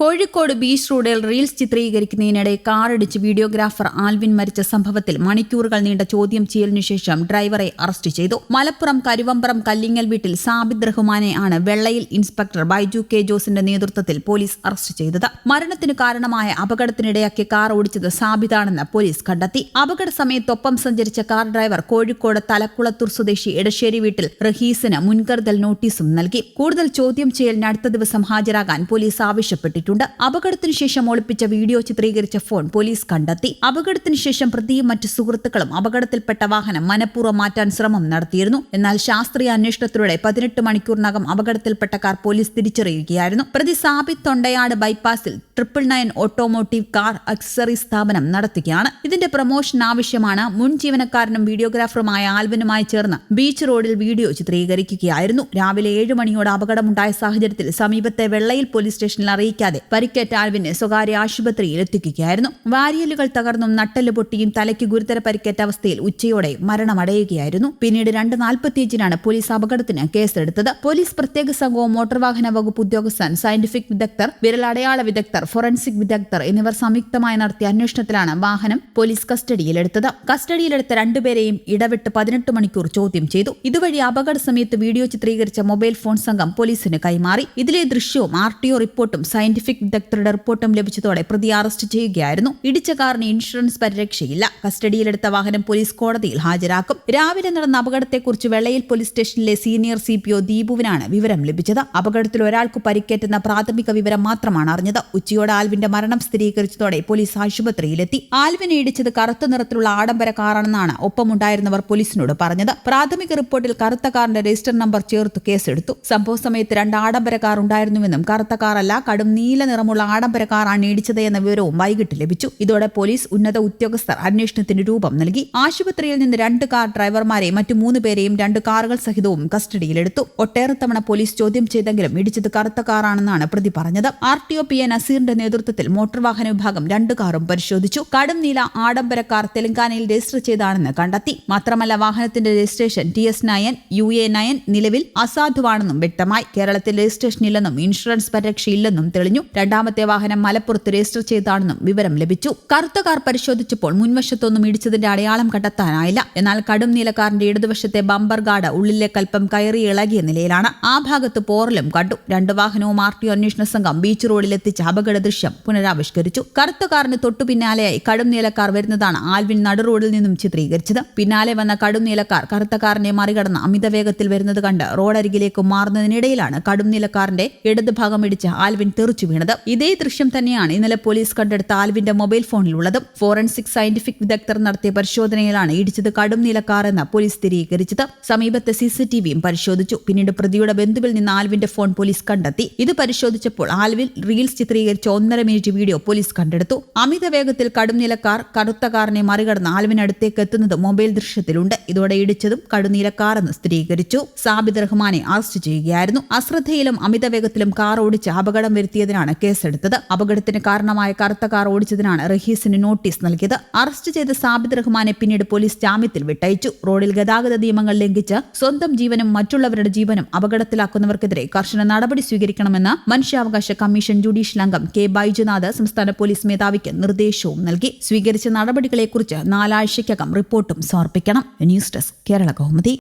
Kozhikode beach റോഡിൽ reels ചിത്രീകരിക്കുന്നതിനിടെ കാറിടിച്ച് വീഡിയോഗ്രാഫർ ആൽവിൻ മരിച്ച സംഭവത്തിൽ മണിക്കൂറുകൾ നീണ്ട ചോദ്യം ചെയ്യലിനു ശേഷം ഡ്രൈവറെ അറസ്റ്റ് ചെയ്തു. മലപ്പുറം കരുവമ്പറം കല്ലിങ്ങൽ വീട്ടിൽ സാബിദ് റഹ്മാനെ ആണ് വെള്ളയിൽ ഇൻസ്പെക്ടർ ബൈജു കെ ജോസിന്റെ നേതൃത്വത്തിൽ പോലീസ് അറസ്റ്റ് ചെയ്തത്. മരണത്തിന് കാരണമായ അപകടത്തിനിടയാക്കി കാർ ഓടിച്ചത് സാബിദാണെന്ന് പോലീസ് കണ്ടെത്തി. അപകട സമയത്തൊപ്പം സഞ്ചരിച്ച കാർ ഡ്രൈവർ കോഴിക്കോട് തലക്കുളത്തൂർ സ്വദേശി എടശ്ശേരി വീട്ടിൽ റഹീസിന് മുൻകരുതൽ നോട്ടീസും നൽകി. കൂടുതൽ ചോദ്യം ചെയ്യലിന് അടുത്ത ദിവസം ഹാജരാകാൻ പോലീസ് ആവശ്യപ്പെട്ടിട്ടുണ്ട് അപകടത്തിന് ശേഷം ഒളിപ്പിച്ച വീഡിയോ ചിത്രീകരിച്ച ഫോൺ പോലീസ് കണ്ടെത്തി. അപകടത്തിന് ശേഷം പ്രതിയും മറ്റ് സുഹൃത്തുക്കളും അപകടത്തിൽപ്പെട്ട വാഹനം മനഃപൂർവം മാറ്റാൻ ശ്രമം നടത്തിയിരുന്നു. എന്നാൽ ശാസ്ത്രീയ അന്വേഷണത്തിലൂടെ പതിനെട്ട് മണിക്കൂറിനകം അപകടത്തിൽപ്പെട്ട കാർ പോലീസ് തിരിച്ചറിയുകയായിരുന്നു. പ്രതി Sabith Thondayad ബൈപ്പാസിൽ triple nine automotive car accessory സ്ഥാപനം നടത്തുകയാണ്. ഇതിന്റെ പ്രൊമോഷൻ ആവശ്യമാണ്. മുൻ ജീവനക്കാരനും വീഡിയോഗ്രാഫറുമായ ആൽവിനുമായി ചേർന്ന് ബീച്ച് റോഡിൽ വീഡിയോ ചിത്രീകരിക്കുകയായിരുന്നു. രാവിലെ ഏഴ് മണിയോടെ അപകടമുണ്ടായ സാഹചര്യത്തിൽ സമീപത്തെ വെള്ളയിൽ പോലീസ് സ്റ്റേഷനിൽ അറിയിക്കാതെ പരിക്കേറ്റ ആൽവിനെ സ്വകാര്യ ആശുപത്രിയിൽ എത്തിക്കുകയായിരുന്നു. വാരിയലുകൾ തകർന്നും നട്ടൽ പൊട്ടിയും തലയ്ക്ക് ഗുരുതര പരിക്കേറ്റ അവസ്ഥയിൽ ഉച്ചയോടെ മരണമടയുകയായിരുന്നു. പിന്നീട് രണ്ട് നാൽപ്പത്തിയഞ്ചിനാണ് പോലീസ് അപകടത്തിന് കേസെടുത്തത്. പോലീസ് പ്രത്യേക സംഘവും മോട്ടോർ വാഹന വകുപ്പ് ഉദ്യോഗസ്ഥൻ സയന്റിഫിക് വിദഗ്ധർ വിരലടയാള വിദഗ്ധർ ഫോറൻസിക് വിദഗ്ധർ എന്നിവർ സംയുക്തമായി നടത്തിയ അന്വേഷണത്തിലാണ് വാഹനം പോലീസ് കസ്റ്റഡിയിലെടുത്തത്. കസ്റ്റഡിയിലെടുത്ത രണ്ടുപേരെയും ഇടവിട്ട് പതിനെട്ട് മണിക്കൂർ ചോദ്യം ചെയ്തു. ഇതുവഴി അപകട സമയത്ത് വീഡിയോ ചിത്രീകരിച്ച മൊബൈൽ ഫോൺ സംഘം പോലീസിന് കൈമാറി. ഇതിലെ ദൃശ്യവും ആർ ടി ഒ റിപ്പോർട്ടും സയന്റിഫിക് വിദഗ്ധരുടെ റിപ്പോർട്ടും ലഭിച്ചതോടെ പ്രതി അറസ്റ്റ് ചെയ്യുകയായിരുന്നു. ഇടിച്ച കാറിന് ഇൻഷുറൻസ് പരിരക്ഷയില്ല. കസ്റ്റഡിയിലെടുത്ത വാഹനം പോലീസ് കോടതിയിൽ ഹാജരാക്കും. രാവിലെ നടന്ന അപകടത്തെക്കുറിച്ച് വെള്ളയിൽ പോലീസ് സ്റ്റേഷനിലെ സീനിയർ സി പി ഒ ദീപുവിനാണ് വിവരം ലഭിച്ചത്. അപകടത്തിൽ ഒരാൾക്ക് പരിക്കേറ്റെന്ന പ്രാഥമിക വിവരം മാത്രമാണ് അറിഞ്ഞത്. ഉച്ചയോടെ ആൽവിന്റെ മരണം സ്ഥിരീകരിച്ചതോടെ പോലീസ് ആശുപത്രിയിലെത്തി. ആൽവിനെ ഇടിച്ചത് കറുത്ത നിറത്തിലുള്ള ആഡംബര കാറാണെന്നാണ് ഒപ്പമുണ്ടായിരുന്നവർ പോലീസിനോട് പറഞ്ഞത്. പ്രാഥമിക റിപ്പോർട്ടിൽ കറുത്ത കാറിന്റെ രജിസ്റ്റർ നമ്പർ ചേർത്ത് കേസെടുത്തു. സംഭവ സമയത്ത് രണ്ട് ആഡംബര കാർ ഉണ്ടായിരുന്നുവെന്നും കറുത്ത കാറല്ല കടും നീല നിറമുള്ള ആഡംബര കാറാണ് ഇടിച്ചത് എന്ന വിവരവും വൈകിട്ട് ലഭിച്ചു. ഇതോടെ പോലീസ് ഉന്നത ഉദ്യോഗസ്ഥർ അന്വേഷണത്തിന് രൂപം നൽകി. ആശുപത്രിയിൽ നിന്ന് രണ്ട് കാർ ഡ്രൈവർമാരെയും മറ്റു മൂന്ന് പേരെയും രണ്ട് കാറുകൾ സഹിതവും കസ്റ്റഡിയിലെടുത്തു. ഒട്ടേറെ തവണ പോലീസ് ചോദ്യം ചെയ്തെങ്കിലും ഇടിച്ചത് കറുത്ത കാറാണെന്നാണ് പ്രതി പറഞ്ഞത്. R T O P A നസീറിന്റെ നേതൃത്വത്തിൽ മോട്ടോർ വാഹന വിഭാഗം രണ്ട് കാറും പരിശോധിച്ചു. കടും നീല ആഡംബര കാർ തെലങ്കാനയിൽ രജിസ്റ്റർ ചെയ്താണെന്ന് കണ്ടെത്തി. മാത്രമല്ല വാഹനത്തിന്റെ registration T S nine U A nine നിലവിൽ അസാധുവാണെന്നും വ്യക്തമായി. കേരളത്തിൽ രജിസ്ട്രേഷൻ ഇല്ലെന്നും ഇൻഷുറൻസ് പരിരക്ഷയില്ലെന്നും തെളിഞ്ഞു. രണ്ടാമത്തെ വാഹനം മലപ്പുറത്ത് രജിസ്റ്റർ ചെയ്താണെന്നും വിവരം ലഭിച്ചു. കറുത്ത കാർ പരിശോധിച്ചപ്പോൾ മുൻവശത്തൊന്നും ഇടിച്ചതിന്റെ അടയാളം കണ്ടെത്താനായില്ല. എന്നാൽ കടും നീലക്കാറിന്റെ ഇടതുവശത്തെ ബമ്പർ ഗാർഡ് ഉള്ളിലെ കൽപ്പം കയറി ഇളകിയ നിലയിലാണ്. ആ ഭാഗത്ത് പോറലും കണ്ടു. രണ്ട് വാഹനവും ആർ ടി അന്വേഷണ സംഘം ബീച്ച് റോഡിലെത്തിച്ച് അപകട ദൃശ്യം പുനരാവിഷ്കരിച്ചു. കറുത്ത കാറിന് തൊട്ടു പിന്നാലെയായി കടും നീലക്കാർ വരുന്നതാണ് ആൽവിൻ നടു റോഡിൽ നിന്നും ചിത്രീകരിച്ചത്. പിന്നാലെ വന്ന കടും നീലക്കാർ കറുത്ത കാറിനെ മറികടന്ന് അമിത വേഗത്തിൽ വരുന്നത് കണ്ട് റോഡരികിലേക്ക് മാറുന്നതിനിടയിലാണ് കടും നീലക്കാറിന്റെ ഇടതുഭാഗം ഇടിച്ച് ആൽവിൻ തെറിച്ചു വീണത്. ഇതേ ദൃശ്യം തന്നെയാണ് ഇന്നലെ പോലീസ് കണ്ടെടുത്ത ആൽവിന്റെ മൊബൈൽ ഫോണിലുള്ളതും. ഫോറൻസിക് സയന്റിഫിക് വിദഗ്ധർ നടത്തിയ പരിശോധനയിലാണ് ഇടിച്ചത് കടും നീലക്കാർ എന്ന് പോലീസ് സ്ഥിരീകരിച്ചത്. സമീപത്തെ സിസിടിവിയും പരിശോധിച്ചു. പിന്നീട് പ്രതിയുടെ ബന്ധുവിൽ നിന്ന് ആൽവിന്റെ ഫോൺ പോലീസ് കണ്ടെത്തി. ഇത് പരിശോധിച്ചപ്പോൾ ആൽവിൽ റീൽസ് ചിത്രീകരിച്ച ഒന്നര മിനിറ്റ് വീഡിയോ പോലീസ് കണ്ടെടുത്തു. അമിത വേഗത്തിൽ കടും നിലക്കാർ കറുത്ത കാറിനെ മറികടന്ന് ആൽവിനടുത്തേക്ക് എത്തുന്നത് മൊബൈൽ ദൃശ്യത്തിലുണ്ട്. ഇതോടെ ഇടിച്ചതും കടുനീലക്കാരെന്ന് സ്ഥിരീകരിച്ചു. സാബിദ് റഹ്മാനെ അറസ്റ്റ് ചെയ്യുകയായിരുന്നു. അശ്രദ്ധയിലും അമിത വേഗത്തിലും കാർ ഓടിച്ച് അപകടം വരുത്തിയതിനാണ് കേസെടുത്തത്. അപകടത്തിന് കാരണമായ കറുത്ത കാർ ഓടിച്ചതിനാണ് റഹീസിന് നോട്ടീസ് നൽകിയത്. അറസ്റ്റ് ചെയ്ത സാബിദ് റഹ്മാനെ പിന്നീട് പോലീസ് ജാമ്യത്തിൽ വിട്ടയച്ചു. റോഡിൽ ഗതാഗത നിയമങ്ങൾ ലംഘിച്ച് സ്വന്തം ജീവനും മറ്റുള്ളവരുടെ ജീവനും അപകടത്തിലാക്കുന്നവർക്കെതിരെ കർശന നടപടി സ്വീകരിക്കണമെന്ന് മനുഷ്യാവകാശ കമ്മീഷൻ ജുഡീഷ്യൽ അംഗം കെ ബൈജുനാഥ് സംസ്ഥാന പോലീസ് മേധാവിക്ക് നിർദ്ദേശവും നൽകി. സ്വീകരിച്ച നടപടികളെക്കുറിച്ച് നാലാഴ്ചയ്ക്കകം റിപ്പോർട്ടും സമർപ്പിക്കണം. News desk Kerala Kaumudi.